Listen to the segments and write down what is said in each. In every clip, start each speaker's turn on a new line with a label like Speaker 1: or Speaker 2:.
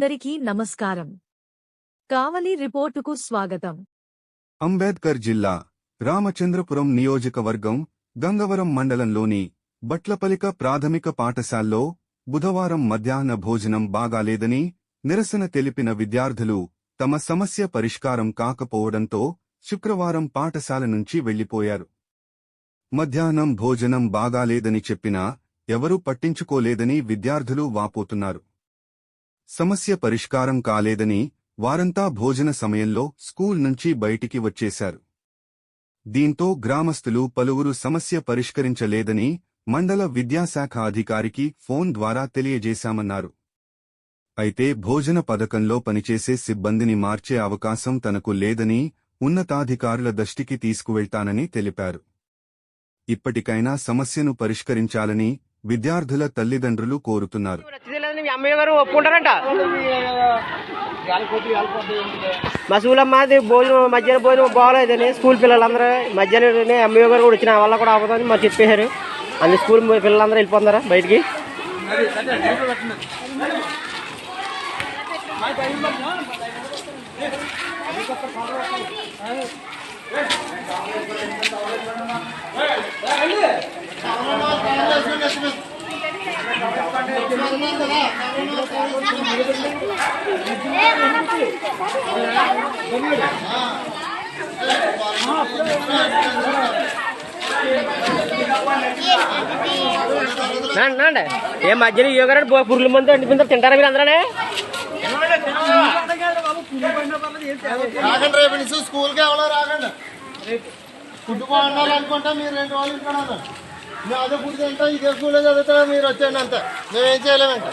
Speaker 1: అందరికీ నమస్కారం. కావలి రిపోర్టుకు స్వాగతం.
Speaker 2: అంబేద్కర్ జిల్లా రామచంద్రపురం నియోజకవర్గం గంగవరం మండలంలోని బట్లపలిక ప్రాథమిక పాఠశాల్లో బుధవారం మధ్యాహ్న భోజనం బాగాలేదని నిరసన తెలిపిన విద్యార్థులు తమ సమస్య పరిష్కారం కాకపోవడంతో శుక్రవారం పాఠశాల నుంచి వెళ్ళిపోయారు మధ్యాహ్నం భోజనం బాగాలేదని చెప్పినా ఎవరూ పట్టించుకోలేదని విద్యార్థులు వాపోతున్నారు. సమస్య పరిష్కారం కాలేదని వారంతా భోజన సమయంలో స్కూల్ నుంచి బయటికి వచ్చేశారు. దీంతో గ్రామస్తులు పలువురు సమస్య పరిష్కరించలేదని మండల విద్యాశాఖ అధికారికి ఫోన్ ద్వారా తెలియజేశామన్నారు. అయితే భోజన పథకంలో పనిచేసే సిబ్బందిని మార్చే అవకాశం తనకు లేదని ఉన్నతాధికారుల దృష్టికి తీసుకువెళ్తానని తెలిపారు. ఇప్పటికైనా సమస్యను పరిష్కరించాలని విద్యార్థుల తల్లిదండ్రులు కోరుతున్నారు.
Speaker 3: మీ అమ్మయ్య గారు ఒప్పుకుంటారంట? మా స్కూల్ భోజనం మధ్యాహ్నం భోజనం బాగోలేదని స్కూల్ పిల్లలందరూ మధ్యాహ్నం అమ్మయ్య గారు కూడా వచ్చిన వల్ల కూడా అవ్వదని మాకు చెప్పేశారు. అన్ని స్కూల్ పిల్లలందరూ వెళ్ళిపోతున్నారా బయటికి? నాండి ఏ మధ్యాహ్నం యోగా పురుగుల మందు అంటిపోతారు తింటారా మీరు అందరనే?
Speaker 4: రాకండి రేపు నుంచి స్కూల్కి ఎవరో రాకండి ఫుడ్ బాగుండాలనుకుంటా మీరు రెండు వాళ్ళు ఇక్కడ మేము అదే తింటాం ఇదే స్కూల్లో చదువుతా మీరు వచ్చేయండి అంతే. మేమేం చేయలేము ఇంకా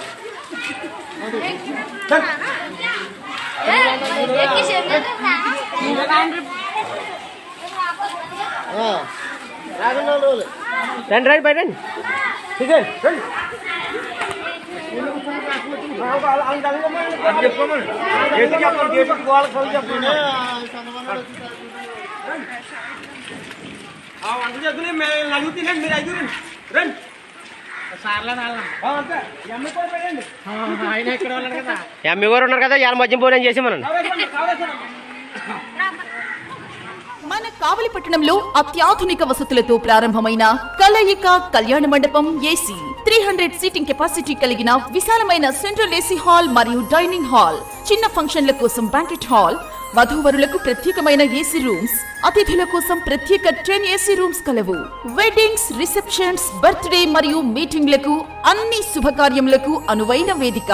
Speaker 4: ఆ, రాకండి రెండు రోజులు
Speaker 3: రండి. రండి. అమ్మ గారు ఉన్నారు కదా ఇవాళ మధ్యం భోజనం చేసామనండి
Speaker 5: మన కావలిపట్టణంలో అత్యాధునిక వసతులతో ప్రారంభమైన కలయిక కళ్యాణ మండపం AC three hundred seating capacity కలిగిన విశాలమైన సెంట్రల్ ఏసీ హాల్ మరియు డైనింగ్ హాల్ చిన్న ఫంక్షన్ల కోసం బ్యాంకెట్ హాల్ వధూవరులకు ప్రత్యేకమైన ఏసీ రూమ్స్ అతిథుల కోసం ప్రత్యేక టెన్ ఏసీ రూమ్స్ కలవు. వెడ్డింగ్స్ రిసెప్షన్స్ బర్త్డే మరియు మీటింగ్లకు అన్ని శుభకార్యములకు అనువైన వేదిక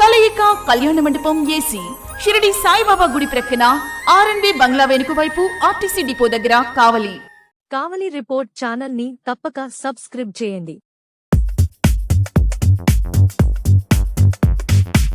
Speaker 5: కలయిక కళ్యాణ మండపం ఏసీ. షిరిడి సాయిబాబా గుడి ప్రక్కన ఆర్ఎన్బి బంగ్లా వెనుక వైపు ఆర్టీసీ డిపో దగ్గర కావలి.
Speaker 1: కావలి రిపోర్ట్ ఛానల్ని తప్పక సబ్స్క్రైబ్ చేయండి.